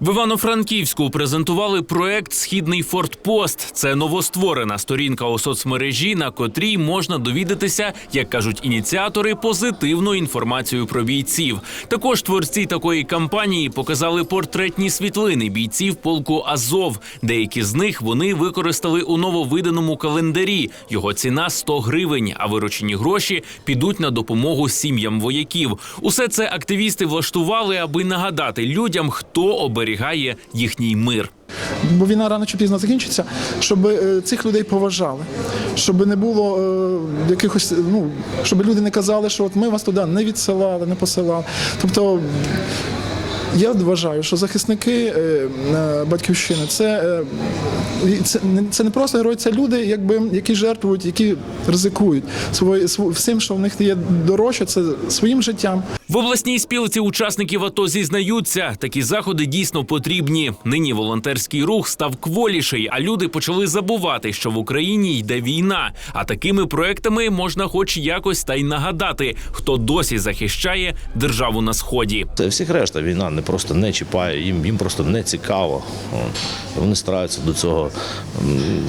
В Івано-Франківську презентували проект Східний Фортпост. Це новостворена сторінка у соцмережі, на котрій можна довідатися, як кажуть ініціатори, позитивну інформацію про бійців. Також творці такої кампанії показали портретні світлини бійців полку Азов. Деякі з них вони використали у нововиданому календарі. Його ціна 100 гривень, а виручені гроші підуть на допомогу сім'ям вояків. Усе це активісти влаштували, аби нагадати людям, хто оберігає їхній мир. бо війна рано чи пізно закінчиться, щоб е, цих людей поважали, щоб не було е, якихось, ну щоб люди не казали, що от ми вас туди не відсилали, не посилали. Тобто. Я вважаю, що захисники е, е, батьківщини це, е, це, це не просто герої, це люди, якби, які жертвують, які ризикують свої, св- всім, що в них є дорожче, це своїм життям, В обласній спілці учасників АТО зізнаються, такі заходи дійсно потрібні. Нині волонтерський рух став кволіший, а люди почали забувати, що в Україні йде війна. А такими проектами можна, хоч якось, та й нагадати, хто досі захищає державу на сході. Це всіх решта війна не просто не чіпає, їм, їм просто не цікаво. Вони стараються до цього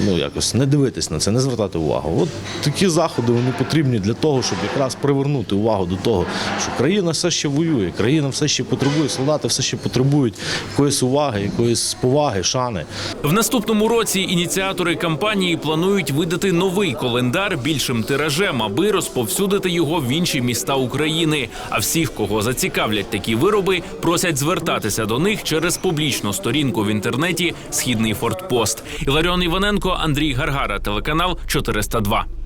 ну, якось не дивитись на це, не звертати увагу. От такі заходи вони потрібні для того, щоб якраз привернути увагу до того, що країна все ще воює, країна все ще потребує, солдати все ще потребують якоїсь уваги, якоїсь поваги, шани. В наступному році ініціатори кампанії планують видати новий календар більшим тиражем, аби розповсюдити його в інші міста України. А всіх, кого зацікавлять такі вироби, просять звертатися до них через публічну сторінку в інтернеті Східний Фортпост. Іларіон Іваненко, Андрій Гаргара, телеканал 402.